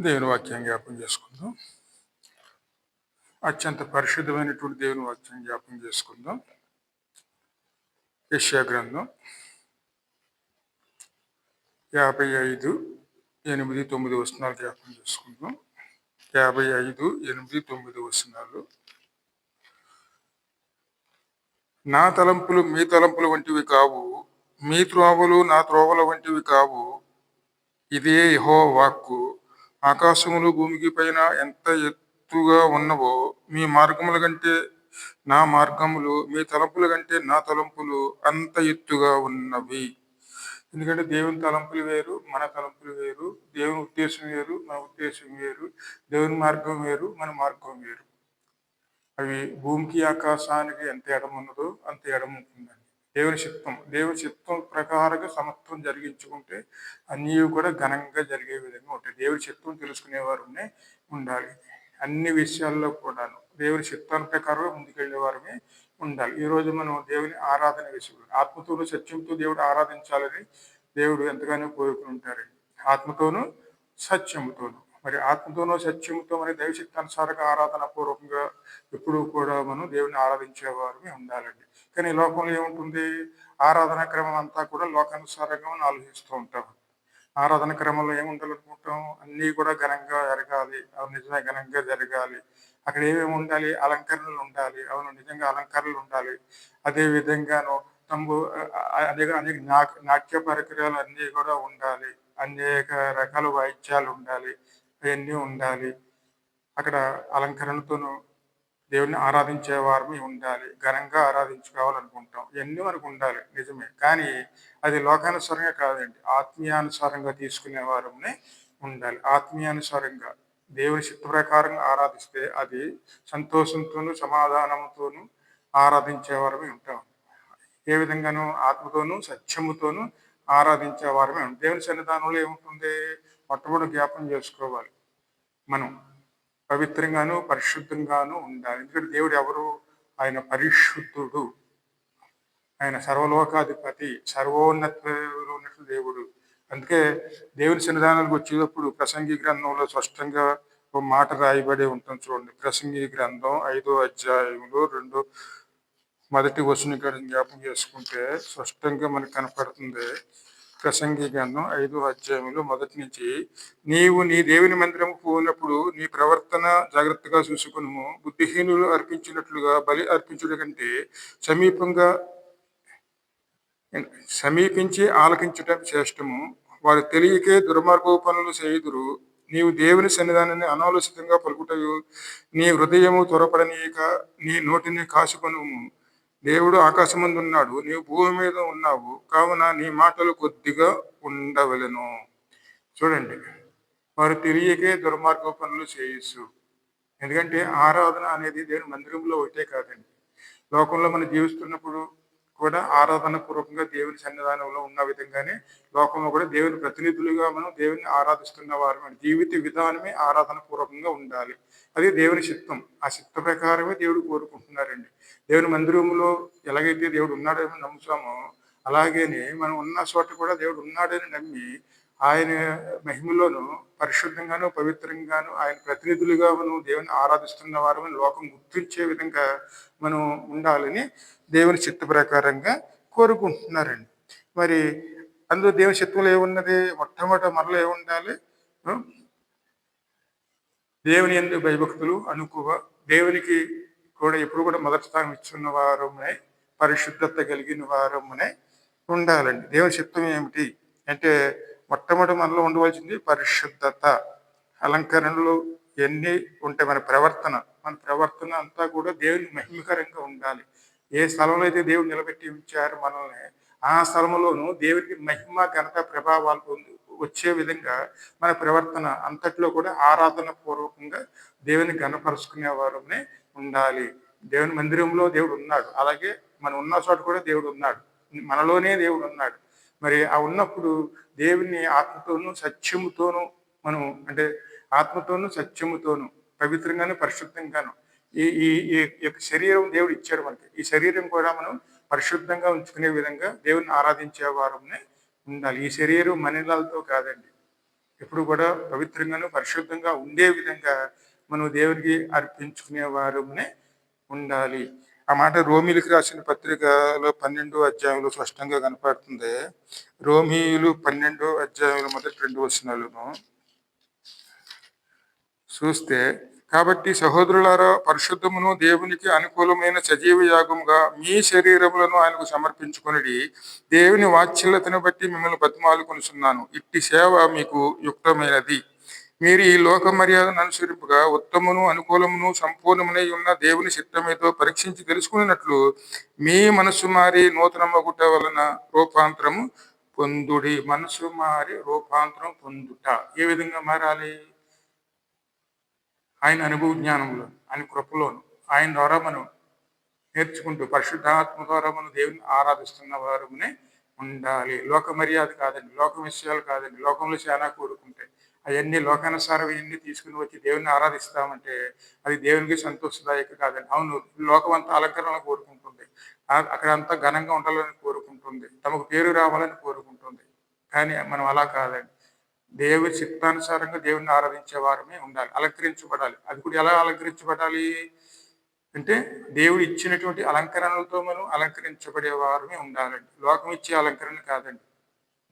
దేవుని వాక్యం జ్ఞాపం చేసుకుందాం. అత్యంత పరిశుద్ధమైనటువంటి దేవుని వాక్యం జ్ఞాపం చేసుకుందాం. యశ్యా గ్రంథం యాభై ఐదు ఎనిమిది తొమ్మిది వచనాలు జ్ఞాపం చేసుకుందాం. యాభై ఐదు ఎనిమిది తొమ్మిది వచనాలు. నా తలంపులు మీ తలంపులు వంటివి కావు మీ త్రోవలు నా త్రోవల వంటివి కావు. ఇదే యహో వాక్కు. ఆకాశములు భూమికి పైన ఎంత ఎత్తుగా ఉన్నవో మీ మార్గముల కంటే నా మార్గములు మీ తలంపుల కంటే నా తలంపులు అంత ఎత్తుగా ఉన్నవి. ఎందుకంటే దేవుని తలంపులు వేరు మన తలంపులు వేరు దేవుని ఉద్దేశం వేరు మన ఉద్దేశం వేరు దేవుని మార్గం వేరు మన మార్గం వేరు. అవి భూమికి ఆకాశానికి ఎంత ఎడం ఉన్నదో అంత ఎడం ఉంటుంది దేవుని చిత్తం దేవుని చిత్తం ప్రకారంగా సమత్వం జరిగించుకుంటే అన్నీ కూడా ఘనంగా జరిగే విధంగా ఉంటాయి. దేవుని చిత్తం తెలుసుకునేవారునే ఉండాలి. అన్ని విషయాల్లో కూడాను దేవుని చిత్తాల ప్రకారం ముందుకెళ్ళే వారమే ఉండాలి. ఈ రోజు మనం దేవుని ఆరాధన విషయంలో ఆత్మతోనూ సత్యంతో దేవుడు ఆరాధించాలని దేవుడు ఎంతగానో కోరుకుని ఉంటారండి ఆత్మతోనూ సత్యముతోనూ. మరి ఆత్మతోనో సత్యముతో మరి దైవ అనుసారంగా ఆరాధన పూర్వకంగా ఎప్పుడూ కూడా మనం దేవుని ఆరాధించేవారమే ఉండాలండి. కానీ లోకంలో ఏముంటుంది? ఆరాధన క్రమం అంతా కూడా లోకానుసారంగా మనం ఆలోచిస్తూ ఉంటాం. ఆరాధన క్రమంలో ఏముండాలనుకుంటాం? అన్నీ కూడా ఘనంగా జరగాలి. అవి నిజమే ఘనంగా జరగాలి. అక్కడ ఏమేమి ఉండాలి? అలంకరణలు ఉండాలి. అవును నిజంగా అలంకరణలు ఉండాలి. అదే విధంగాను తంబు అనేక అనేక నాట్య పరికరాలు అన్నీ కూడా ఉండాలి. అనేక రకాల వాయిద్యాలు ఉండాలి. అవన్నీ ఉండాలి. అక్కడ అలంకరణతోనూ దేవుడిని ఆరాధించే వారమే ఉండాలి. ఘనంగా ఆరాధించుకోవాలనుకుంటాం ఇవన్నీ మనకు ఉండాలి. నిజమే. కానీ అది లోకానుసారంగా కాదండి. ఆత్మీయానుసారంగా తీసుకునే వారమే ఉండాలి. ఆత్మీయానుసారంగా దేవుని చిత్త ప్రకారంగా ఆరాధిస్తే అది సంతోషంతోనూ సమాధానంతోనూ ఆరాధించే వారమే ఉంటాం. ఏ విధంగానూ ఆత్మతోనూ సత్యముతోనూ ఆరాధించే వారమే దేవుని సన్నిధానంలో ఏముంటుంది? మొట్టమొదటి జ్ఞాపం చేసుకోవాలి. మనం పవిత్రంగాను పరిశుద్ధంగాను ఉండాలి. ఎందుకంటే దేవుడు ఎవరు? ఆయన పరిశుద్ధుడు. ఆయన సర్వలోకాధిపతి సర్వోన్నత ఉన్నట్లు దేవుడు. అందుకే దేవుని సన్నిధానాలకు వచ్చేటప్పుడు ప్రసంగి గ్రంథంలో స్పష్టంగా ఒక మాట రాయబడి ఉంటుంది చూడండి. ప్రసంగి గ్రంథం ఐదో అధ్యాయంలో రెండు మొదటి వచన జ్ఞాపం చేసుకుంటే స్పష్టంగా మనకు కనపడుతుంది. ప్రసంగి ఐదు అధ్యాయంలో మొదటి నుంచి నీవు నీ దేవుని మందిరం పోయినప్పుడు నీ ప్రవర్తన జాగ్రత్తగా చూసుకును బుద్ధిహీనులు అర్పించినట్లుగా బలి అర్పించుట కంటే సమీపంగా సమీపించి ఆలకించటం శ్రేష్టము. వారు తెలియకే దుర్మార్గోపనలు చేయుదురు. నీవు దేవుని సన్నిధానాన్ని అనాలోచితంగా పలుకుటయు నీ హృదయము త్వరపడనీయక నీ నోటిని కాసుకొనుము దేవుడు ఆకాశమందు ఉన్నాడు నీవు భూమి మీద ఉన్నావు కావున నీ మాటలు కొద్దిగా ఉండవలను. చూడండి వారు తెలియకే దుర్మార్గ పనులు చేయొచ్చు ఎందుకంటే ఆరాధన అనేది దేవుని మందిరంలో ఒకటే కాదండి. లోకంలో మనం జీవిస్తున్నప్పుడు కూడా ఆరాధన పూర్వకంగా దేవుని సన్నిధానంలో ఉన్న విధంగానే లోకంలో కూడా దేవుని ప్రతినిధులుగా మనం దేవుని ఆరాధిస్తున్న వారు మన జీవిత విధానమే ఆరాధన పూర్వకంగా ఉండాలి. అది దేవుని చిత్తం. ఆ చిత్త ప్రకారమే దేవుడు కోరుకుంటున్నారండి. దేవుని మందిరంలో ఎలాగైతే దేవుడు ఉన్నాడని నమ్ముతామో అలాగేనే మనం ఉన్న చోట కూడా దేవుడు ఉన్నాడని నమ్మి ఆయన మహిమలోను పరిశుద్ధంగాను పవిత్రంగాను ఆయన ప్రతినిధులుగా మనం దేవుని ఆరాధిస్తున్న వారమని లోకం గుర్తించే విధంగా మనం ఉండాలని దేవుని చిత్త ప్రకారంగా కోరుకుంటున్నారండి. మరి అందులో దేవుని చిత్తంలో ఏమున్నది? మొట్టమొదట మనలో ఏముండాలి? దేవుని ఎందుకు భయభక్తులు అనుకువ దేవునికి కూడా ఎప్పుడు కూడా మొదటి స్థానం ఇచ్చున్న వారమునే పరిశుద్ధత కలిగిన వారమునే ఉండాలండి. దేవుని చిత్తం ఏమిటి? అంటే మొట్టమొదటి మనలో ఉండవలసింది పరిశుద్ధత. అలంకరణలు ఎన్ని ఉంటాయి మన ప్రవర్తన మన ప్రవర్తన అంతా కూడా దేవుని మహిమకరంగా ఉండాలి. ఏ స్థలంలో అయితే దేవుడు నిలబెట్టి ఉంచారు మనల్ని ఆ స్థలంలోనూ దేవుడికి మహిమ ఘనత ప్రభావాలు వచ్చే విధంగా మన ప్రవర్తన అంతట్లో కూడా ఆరాధన పూర్వకంగా దేవుని గణపరుచుకునేవారునే ఉండాలి. దేవుని మందిరంలో దేవుడు ఉన్నాడు. అలాగే మనం ఉన్న చోట కూడా దేవుడు ఉన్నాడు. మనలోనే దేవుడు ఉన్నాడు. మరి ఆ ఉన్నప్పుడు దేవుని ఆత్మతోనూ సత్యముతోనూ మనం అంటే ఆత్మతోనూ సత్యముతోనూ పవిత్రంగాను పరిశుద్ధంగాను ఈ ఈ యొక్క శరీరం దేవుడు ఇచ్చాడు మనకి. ఈ శరీరం కూడా మనం పరిశుద్ధంగా ఉంచుకునే విధంగా దేవుని ఆరాధించే వారంనే ఉండాలి. ఈ శరీరం మనిలాలతో కాదండి. ఎప్పుడు కూడా పవిత్రంగాను పరిశుద్ధంగా ఉండే విధంగా మనం దేవునికి అర్పించుకునే వారమునే ఉండాలి. ఆ మాట రోమిలకు రాసిన పత్రికలో పన్నెండో అధ్యాయంలో స్పష్టంగా కనపడుతుంది. రోమిలు పన్నెండో అధ్యాయంలో మొదటి రెండు వచనాలను చూస్తే కాబట్టి సహోదరులారా పరిశుద్ధమును దేవునికి అనుకూలమైన సజీవ యాగముగా మీ శరీరములను ఆయనకు సమర్పించుకుని దేవుని వాత్సల్యతను బట్టి మిమ్మల్ని బతిమాలుకొనుచున్నాను. ఇట్టి సేవ మీకు యుక్తమైనది. మీరు ఈ లోక మర్యాదను అనుసరింపగా ఉత్తమును అనుకూలమును సంపూర్ణమునై ఉన్న దేవుని చిత్తమేదో పరీక్షించి తెలుసుకున్నట్లు మీ మనసు మారి నూతనమ్మగుట వలన రూపాంతరము పొందుడి. మనసు మారి రూపాంతరం పొందుట. ఏ విధంగా మారాలి? ఆయన అనుభవ జ్ఞానంలో ఆయన కృపలోను ఆయన ద్వారా మనం నేర్చుకుంటూ పరిశుద్ధాత్మ ద్వారా మనం దేవుని ఆరాధిస్తున్న వారునే ఉండాలి. లోక మర్యాద కాదండి లోక విషయాలు కాదండి. లోకంలో చాలా కోరుకుంటాయి. అవన్నీ లోకానుసారం ఇవన్నీ తీసుకుని వచ్చి దేవుని ఆరాధిస్తామంటే అది దేవునికి సంతోషదాయక కాదండి అవును లోకం అంతా అలంకరణ కోరుకుంటుంది. అక్కడ అంతా ఘనంగా ఉండాలని కోరుకుంటుంది. తమకు పేరు రావాలని కోరుకుంటుంది. కానీ మనం అలా కాదండి. దేవుని చిత్తానుసారంగా దేవుని ఆరాధించే వారమే ఉండాలి. అలంకరించబడాలి. అది కూడా ఎలా అలంకరించబడాలి అంటే దేవుడు ఇచ్చినటువంటి అలంకరణలతో మనం అలంకరించబడే వారమే ఉండాలండి. లోకం ఇచ్చే అలంకరణ కాదండి.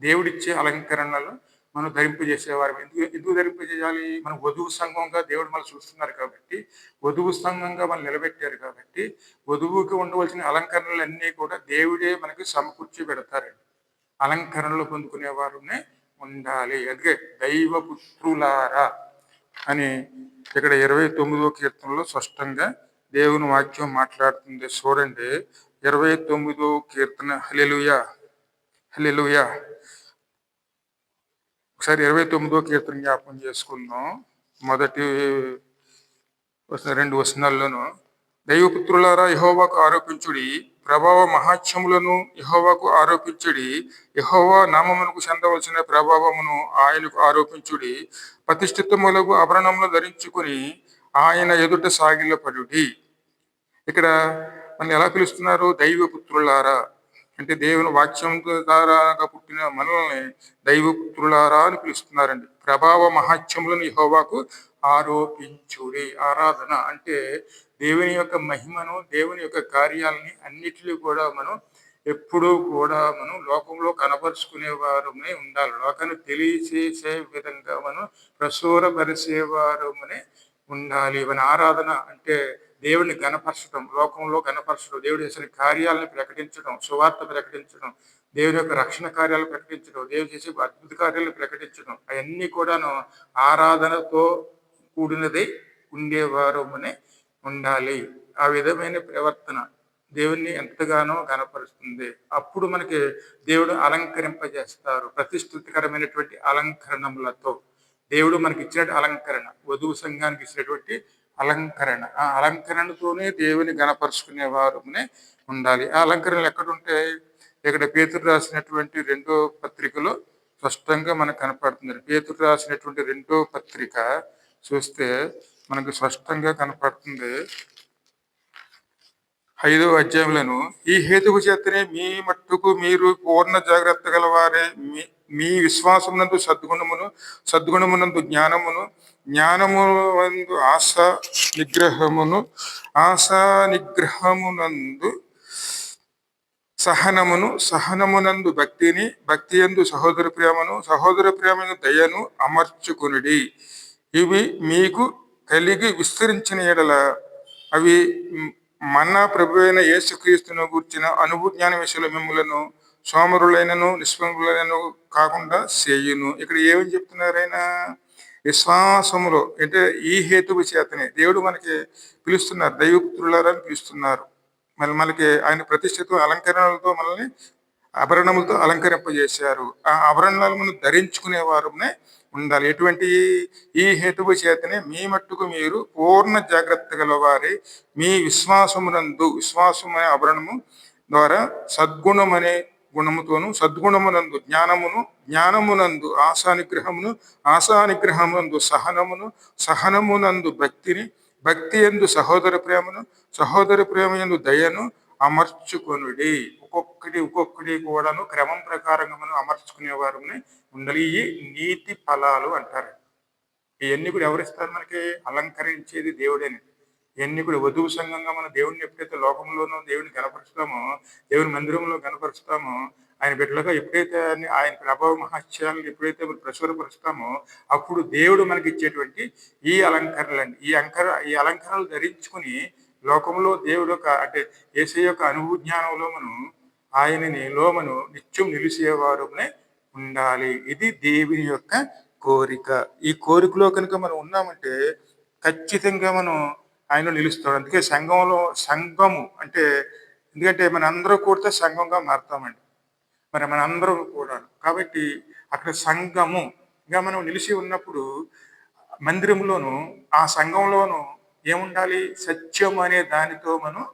దేవుడిచ్చే అలంకరణలు మనం ధరింపజేసేవారు ఎందుకు ఎందుకు ధరింపజేయాలి మనం వధువు సంఘంగా దేవుడు మనం చూస్తున్నారు కాబట్టి వధువు సంఘంగా మనం నిలబెట్టారు కాబట్టి వధువుకి ఉండవలసిన అలంకరణలన్నీ కూడా దేవుడే మనకి సమకూర్చి పెడతారండి అలంకరణలు పొందుకునే వారునే ఉండాలి. అందుకే దైవపుత్రులారా అని ఇక్కడ ఇరవై తొమ్మిదో కీర్తనలో స్పష్టంగా దేవుని వాక్యం మాట్లాడుతుంది. చూడండి. ఇరవై తొమ్మిదో కీర్తన. హలెలుయా హలెలుయా ఒకసారి ఇరవై తొమ్మిదో కీర్తన జ్ఞాపకం చేసుకుందాం. మొదటి రెండు వచనాల్లోనూ దైవపుత్రులారా యహోవాకు ఆరోపించుడి. ప్రభావ మహాత్యములను యహోవాకు ఆరోపించుడి. యహోవా నామమునకు చెందవలసిన ప్రభావమును ఆయనకు ఆరోపించుడి. ప్రతిష్ఠితములకు ఆభరణములు ధరించుకుని ఆయన ఎదుట సాగిలపడుడి. ఇక్కడ మనం ఎలా పిలుస్తున్నారు? దైవపుత్రులారా అంటే దేవుని వాక్యం ద్వారా పుట్టిన మనల్ని దైవపుత్రులారా అని పిలుస్తున్నారండి. ప్రభావ మహాత్యములను యహోవాకు ఆరోపించుడి ఆరాధన అంటే దేవుని యొక్క మహిమను దేవుని యొక్క కార్యాలని అన్నిటినీ కూడా మనం ఎప్పుడూ కూడా మనం లోకంలో కనపరుచుకునేవారమై ఉండాలి. లోకాన్ని తెలియచేసే విధంగా మనం ప్రసూరపరిచేవారమనే ఉండాలి. మన ఆరాధన అంటే దేవుడిని గణపరచడం లోకంలో గణపరచడం దేవుడు చేసిన కార్యాలను ప్రకటించడం సువార్త ప్రకటించడం దేవుని యొక్క రక్షణ కార్యాలు ప్రకటించడం దేవుడు చేసే అద్భుత కార్యాలు ప్రకటించడం అవన్నీ కూడాను ఆరాధనతో కూడినదై ఉండేవారమనే ఉండాలి. ఆ విధమైన ప్రవర్తన దేవుణ్ణి ఎంతగానో కనపరుస్తుంది అప్పుడు మనకి దేవుడు అలంకరింపజేస్తారు ప్రతిష్ఠితకరమైనటువంటి అలంకరణములతో. దేవుడు మనకి ఇచ్చినటువంటి అలంకరణ వధువు సంఘానికి ఇచ్చినటువంటి అలంకరణ. ఆ అలంకరణతోనే దేవుని గణపరుచుకునే వారునే ఉండాలి. ఆ అలంకరణలు ఎక్కడుంటాయి ఇక్కడ పేతురు రాసినటువంటి రెండో పత్రికలో స్పష్టంగా మనకు కనపడుతుంది. పేతురు రాసినటువంటి రెండో పత్రిక చూస్తే మనకు స్పష్టంగా కనపడుతుంది. ఐదో అధ్యాయంలోను ఈ హేతువు చేతనే మీ మట్టుకు మీరు పూర్ణ జాగ్రత్త గలవారే మీ మీ విశ్వాసమునందు సద్గుణమును సద్గుణమునందు జ్ఞానమును జ్ఞానమునందు ఆశ నిగ్రహమును ఆశా నిగ్రహమునందు సహనమును సహనమునందు భక్తిని భక్తి ఎందు సహోదర ప్రేమను సహోదర ప్రేమను దయను అమర్చుకునుడి. ఇవి మీకు కలిగి విస్తరించిన ఎడల అవి మన ప్రభు అయిన యేసుక్రీస్తును గూర్చిన అనుభూ జ్ఞాన విషయంలో మిమ్మలను సోమరులైనను నిష్పంగులైనను కాకుండా చేయును ఇక్కడ ఏమని చెప్తున్నారైనా విశ్వాసములు విశ్వాసములో అంటే ఈ హేతువు చేతనే దేవుడు మనకి పిలుస్తున్నారు. దైవపుత్రులారని పిలుస్తున్నారు. మళ్ళీ మనకి ఆయన ప్రతిష్ఠిత అలంకరణలతో మనల్ని ఆభరణములతో అలంకరింపజేశారు. ఆ ఆభరణాలు మనం ధరించుకునే వారునే ఉండాలి. ఎటువంటి ఈ హేతువు చేతనే మీ మట్టుకు మీరు పూర్ణ జాగ్రత్త గలవారి మీ విశ్వాసమునందు విశ్వాసమనే ఆభరణము ద్వారా సద్గుణమనే గుణముతోను సద్గుణమునందు జ్ఞానమును జ్ఞానమునందు ఆశానిగ్రహమును ఆశానిగ్రహమునందు సహనమును సహనమునందు భక్తిని భక్తి ఎందు సహోదర ప్రేమను సహోదర ప్రేమ ఎందు దయను అమర్చుకొనుడి. ఒక్కొక్కటి ఒక్కొక్కటి కూడాను క్రమం ప్రకారంగా మనం అమర్చుకునేవారు ఉండాలి ఈ నీతి ఫలాలు అంటారు. ఇవన్నీ కూడా ఎవరిస్తారు మనకి? అలంకరించేది దేవుడేనండి. ఇవన్నీ కూడా వధువు సంఘంగా మన దేవుడిని ఎప్పుడైతే లోకంలోనూ దేవుడిని కనపరుస్తామో దేవుని మందిరంలో కనపరుస్తామో ఆయన బిడ్డలుగా ఎప్పుడైతే ఆయన- ప్రభావ మహత్యాలను ఎప్పుడైతే మనం ప్రచురపరుస్తామో అప్పుడు దేవుడు మనకి ఇచ్చేటువంటి ఈ అలంకరణలండి. ఈ అంకర ఈ అలంకరణలు ధరించుకుని లోకంలో దేవుడు యొక్క అంటే ఏసై యొక్క అనుభవ జ్ఞానంలో మనం ఆయనని లోమను నిత్యం నిలిచేవారునే ఉండాలి. ఇది దేవుని యొక్క కోరిక. ఈ కోరికలో కనుక మనం ఉన్నామంటే ఖచ్చితంగా మనం ఆయన నిలుస్తాడు అందుకే సంఘంలో సంఘము అంటే ఎందుకంటే మన అందరూ కూడితే సంఘంగా మారుతామండి. మరి మనందరం కూడా. కాబట్టి అక్కడ సంఘము ఇంకా మనం నిలిచి ఉన్నప్పుడు మందిరంలోను ఆ సంఘంలోను ఏముండాలి? సత్యం అనే దానితో మనం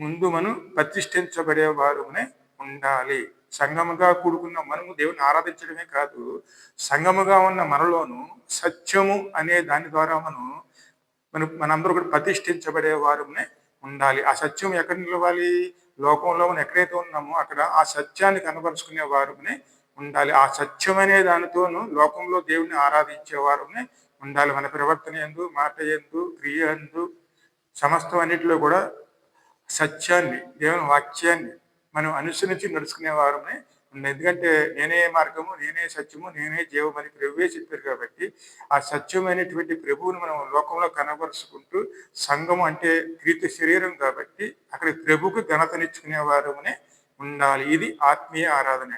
ముందు మనం ప్రతిష్ఠించబడే వారునే ఉండాలి. సంఘముగా కూడుకున్న మనము దేవుని ఆరాధించడమే కాదు సంఘముగా ఉన్న మనలోను సత్యము అనే దాని ద్వారా మనం మనం మనందరూ కూడా ప్రతిష్ఠించబడే వారునే ఉండాలి. ఆ సత్యం ఎక్కడ నిలవాలి? లోకంలో మనం ఎక్కడైతే ఉన్నామో అక్కడ ఆ సత్యాన్ని కనపరుచుకునే వారునే ఉండాలి. ఆ సత్యం అనే దానితోనూ లోకంలో దేవుడిని ఆరాధించే వారునే ఉండాలి. మన ప్రవర్తన ఎందు మాట ఎందు క్రియ ఎందు సమస్తం అన్నిటిలో కూడా సత్యాన్ని దేవుని వాక్యాన్ని మనం అనుసరించి నడుచుకునే వారమే ఎందుకంటే నేనే మార్గము నేనే సత్యము నేనే జీవం అని ప్రభువే చెప్పారు కాబట్టి ఆ సత్యమైనటువంటి ప్రభువుని మనం లోకంలో కనబరుచుకుంటూ సంఘం అంటే క్రీస్తు శరీరం కాబట్టి అక్కడ ప్రభుకు ఘనతనిచ్చుకునే వారమునే ఉండాలి. ఇది ఆత్మీయ ఆరాధన.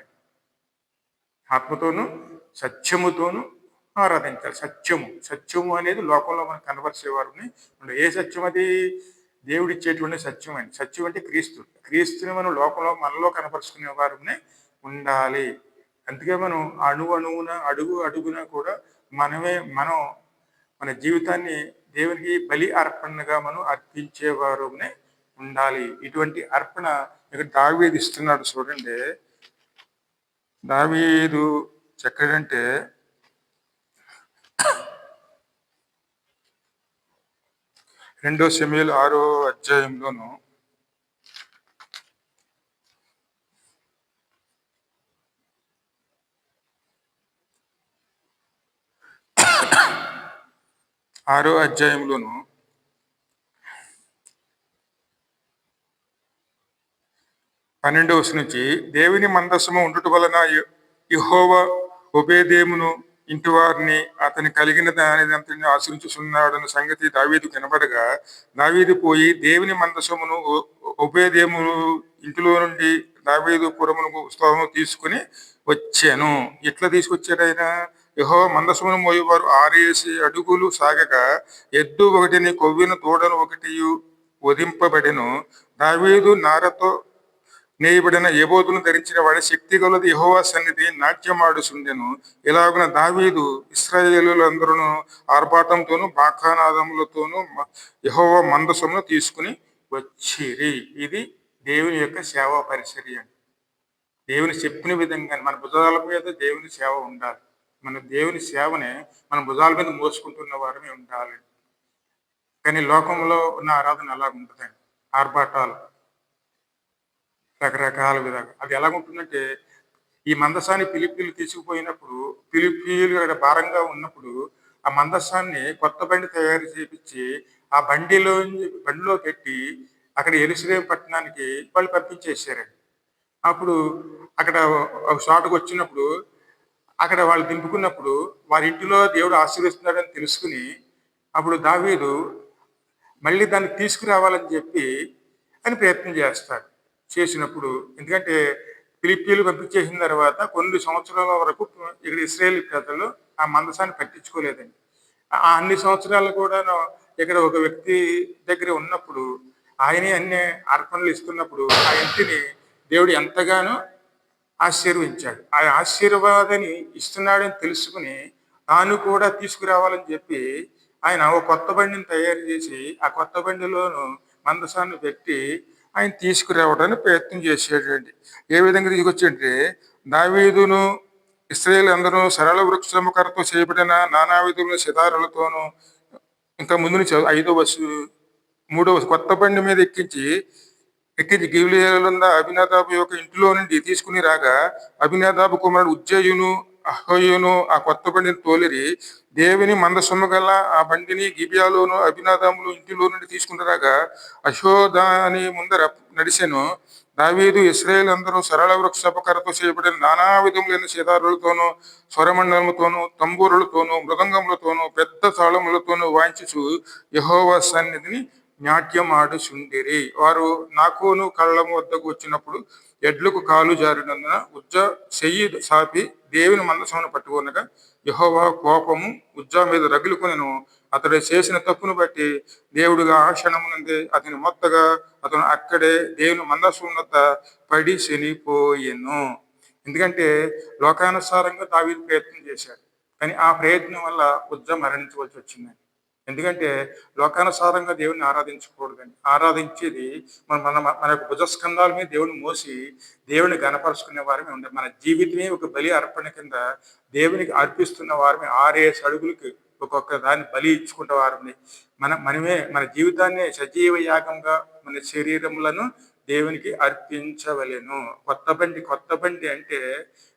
ఆత్మతోనూ సత్యముతోను ఆరాధించాలి. సత్యము సత్యము అనేది లోకంలో మనం కనబరిచేవారు ఏ సత్యం అది? దేవుడిచ్చేటువంటి సత్యం అని సత్యం అంటే క్రీస్తు. క్రీస్తుని మనం లోకంలో మనలో కనపరుచుకునే వారునే ఉండాలి. అందుకే మనం అణువు అణువున అడుగు అడుగున కూడా మనమే మనం మన జీవితాన్ని దేవునికి బలి అర్పణగా మనం అర్పించేవారునే ఉండాలి. ఇటువంటి అర్పణ ఇక్కడ దావీదు ఇస్తున్నాడు చూడండి. దావీదు చక్కడంటే రెండో సెమీలు ఆరో అధ్యాయంలోనూ ఆరో అధ్యాయంలోను పన్నెండవ నుంచి దేవుని మందస్సము ఉండుట వలన ఇహోవ ఉపేదేమును ఇంటి వారిని అతని కలిగిన దానిదంతని ఆశ్రయించుచున్నాడన్న సంగతి దావీదు కనబడగా దావీదు పోయి దేవుని మందసమును ఉభయదేమును ఇంటిలో నుండి దావీదు పురమును ఉత్సవము తీసుకుని వచ్చాను. ఎట్లా తీసుకొచ్చాడు ఆయన? యహో మందసమును మోయవారు ఆరేసి అడుగులు సాగక ఎద్దు ఒకటిని కొవ్విన తోడను ఒకటి వధింపబడెను. దావీదు నారతో నేయబడిన ఏబోతును ధరించిన వాడి శక్తి గలది యహోవా సన్నిధి నాట్యమాడుచుండెను. ఇలాగున దావీదు ఇస్రాయేలులందరూ ఆర్భాటంతోను బాఖానాదములతోనూ యహోవా మందసమును తీసుకుని వచ్చిరి. ఇది దేవుని యొక్క సేవా పరిచర్య. దేవుని చెప్పిన విధంగా మన భుజాల మీద దేవుని సేవ ఉండాలి. మన దేవుని సేవనే మన భుజాల మీద మోసుకుంటున్న వారమే ఉండాలి. కానీ లోకంలో ఉన్న ఆరాధన ఎలా ఉంటుందండి? ఆర్భాటాలు. రకరకాల విధంగా అది ఎలా ఉంటుందంటే ఈ మందసాన్ని పిలిపిలు తీసుకుపోయినప్పుడు పిలిపిలు అక్కడ భారంగా ఉన్నప్పుడు ఆ మందసాన్ని కొత్త బండి తయారు చేపించి ఆ బండిలో బండిలో పెట్టి అక్కడ ఎరుసలేం పట్టణానికి వాళ్ళు పంపించేసారండి అప్పుడు అక్కడ ఒక చోటకు వచ్చినప్పుడు అక్కడ వాళ్ళు దింపుకున్నప్పుడు వారి ఇంటిలో దేవుడు ఆశీర్వదిస్తున్నాడని తెలుసుకుని అప్పుడు దావీదు మళ్ళీ దాన్ని తీసుకురావాలని చెప్పి అని ప్రయత్నం చేస్తాడు చేసినప్పుడు. ఎందుకంటే ఫిలిప్పీలు పంపించేసిన తర్వాత కొన్ని సంవత్సరాల వరకు ఇక్కడ ఇస్రాయేల్ ప్రజలు ఆ మందసాన్ని పట్టించుకోలేదండి. ఆ అన్ని సంవత్సరాలు కూడా ఇక్కడ ఒక వ్యక్తి దగ్గర ఉన్నప్పుడు ఆయనే అన్ని అర్పణలు ఇస్తున్నప్పుడు ఆ ఇంటిని దేవుడు ఎంతగానో ఆశీర్వించాడు. ఆ ఆశీర్వాదాన్ని ఇస్తున్నాడని తెలుసుకుని తాను కూడా తీసుకురావాలని చెప్పి ఆయన ఒక కొత్త బండిని తయారు చేసి ఆ కొత్త బండిలోను మందసాన్ని పెట్టి ఆయన తీసుకురావడానికి ప్రయత్నం చేసేటండి ఏ విధంగా తీసుకొచ్చంటే దావీదును ఇస్రాయేల్ అందరూ సరళ వృక్షముఖరతో చేయబడిన నానావిధుల సితారులతోనూ ఇంకా ముందు నుంచి ఐదో బస్సు మూడో కొత్త బండి మీద ఎక్కించి ఎక్కించి గిలియలంద అభినేతాబు యొక్క ఇంటిలో నుండి తీసుకుని రాగా అభినేతాబు కుమారుడు ఉజ్జయును అహోయును ఆ కొత్త బండిని తోలిరి దేవుని మందసొమ్ము గల ఆ బండిని గిబియాలోను అభినాదాములు ఇంటిలో నుండి తీసుకుని రాగా అశోదాని ముందర నడిచెను. దావీదు ఇస్రాయేల్ అందరూ సరళ వృక్షపకరతో చేయబడిన నానా విధములైన సీతారులతోనూ స్వరమండలముతోనూ తంబూరులతోనూ మృదంగములతోనూ పెద్ద తాళములతోనూ వాయించుచు యహోవ సన్నిధిని నాట్యం ఆడుచుండిరి వారు నాకోను కళ్ళము వద్దకు వచ్చినప్పుడు ఎడ్లకు కాలు జారినందున ఉజ్జ చెయ్యి సాపి దేవుని మందసమును పట్టుకొనగా యహోవా కోపము ఉజ్జా మీద రగులుకొనెను. అతడు చేసిన తప్పును బట్టి దేవుడుగా ఆ క్షణమునందే అతని మొత్తగా అతను అక్కడే దేవుని మందసమునొద్ద పడి చనిపోయెను. ఎందుకంటే లోకానుసారంగా దావీదు ప్రయత్నం చేశాడు. కానీ ఆ ప్రయత్నం వల్ల ఉజ్జ మరణించవలసి వచ్చింది ఎందుకంటే లోకానుసారంగా దేవుని ఆరాధించకూడదండి. ఆరాధించేది మన మన మన యొక్క భుజస్కంధాల మీద దేవుని మోసి దేవుని గణపరుచుకునే వారమే ఉండే. మన జీవితమే ఒక బలి అర్పణ కింద దేవునికి అర్పిస్తున్న వారమే. ఆరేసి అడుగులకి ఒక్కొక్క దాన్ని బలి ఇచ్చుకుంటే వారిని మన మనమే మన జీవితాన్ని సజీవ యాగంగా మన శరీరములను దేవునికి అర్పించవలేను. కొత్త బండి కొత్త బండి అంటే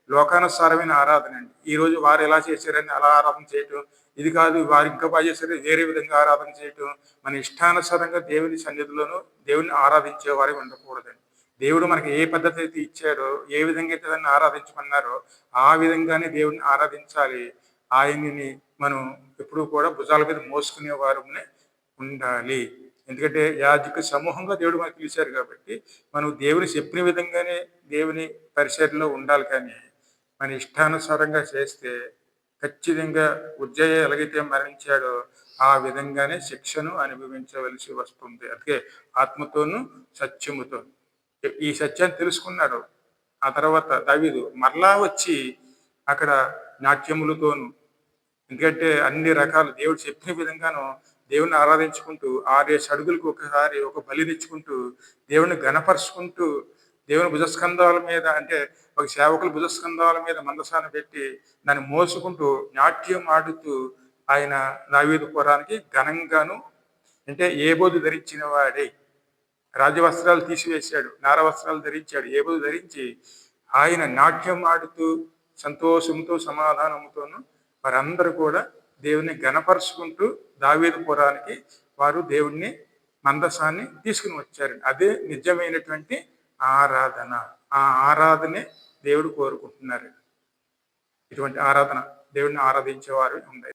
లోకానుసారమైన ఆరాధన అండి. ఈ రోజు వారు ఎలా చేశారని అలా ఆరాధన చేయటం ఇది కాదు వారు ఇంకా బాగా వేరే విధంగా ఆరాధన చేయటం. మన ఇష్టానుసారంగా దేవుని సన్నిధిలోనూ దేవుని ఆరాధించే వారే ఉండకూడదండి. దేవుడు మనకి ఏ పద్ధతి అయితే ఇచ్చారో ఏ విధంగా అయితే దాన్ని ఆరాధించమన్నారో ఆ విధంగానే దేవుడిని ఆరాధించాలి. ఆయన్ని మనం ఎప్పుడూ కూడా భుజాల మీద మోసుకునే వారునే ఉండాలి. ఎందుకంటే యాజక సమూహంగా దేవుడు మనకు పిలిచారు కాబట్టి మనం దేవుని చెప్పిన విధంగానే దేవుని పరిసరలో ఉండాలి కానీ మన ఇష్టానుసారంగా చేస్తే ఖచ్చితంగా ఉజ్జయ ఎలాగైతే మరణించాడో ఆ విధంగానే శిక్షను అనుభవించవలసి వస్తుంది. అందుకే ఆత్మతోనూ సత్యముతో ఈ సత్యాన్ని తెలుసుకున్నాడు. ఆ తర్వాత దావీదు మరలా వచ్చి అక్కడ నాట్యములతోను ఎందుకంటే అన్ని రకాల దేవుడు చెప్పిన విధంగాను దేవుని ఆరాధించుకుంటూ ఆరేసి అడుగులకు ఒకసారి ఒక బలి తెచ్చుకుంటూ దేవుని గణపరుచుకుంటూ దేవుని భుజస్కంధాల మీద అంటే ఒక సేవకుల భుజస్కంధాల మీద మందసాన్ని పెట్టి దాన్ని మోసుకుంటూ నాట్యం ఆడుతూ ఆయన దావీదు పురానికి ఘనంగాను అంటే ఏ బోధు ధరించిన వాడే. రాజవస్త్రాలు తీసివేశాడు నార వస్త్రాలు ధరించాడు ఏ బోధు ధరించి ఆయన నాట్యం ఆడుతూ సంతోషంతో సమాధానంతోనూ వారందరూ కూడా దేవుని గణపరుచుకుంటూ దావేది పురానికి వారు దేవుణ్ణి మందసాన్ని తీసుకుని వచ్చారు. అదే నిజమైనటువంటి ఆరాధన. ఆ ఆరాధనే దేవుడు కోరుకుంటున్నారు ఇటువంటి ఆరాధన దేవుడిని ఆరాధించేవారు ఉండే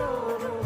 করো